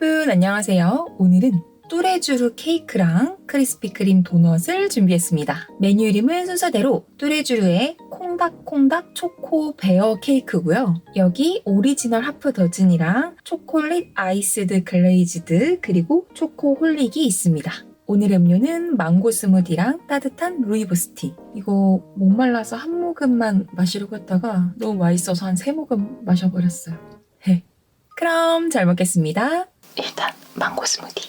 여러분 안녕하세요. 오늘은 뚜레쥬르 케이크랑 크리스피 크림 도넛을 준비했습니다. 메뉴 이름은 순서대로 뚜레쥬르의 콩닥콩닥 초코 베어 케이크고요. 여기 오리지널 하프 더즌이랑 초콜릿 아이스드 글레이즈드 그리고 초코 홀릭이 있습니다. 오늘 음료는 망고 스무디랑 따뜻한 루이보스티. 이거 목 말라서 한 모금만 마시려고 했다가 너무 맛있어서 한 세 모금 마셔버렸어요. 헤. 그럼 잘 먹겠습니다. 일단 망고 스무디.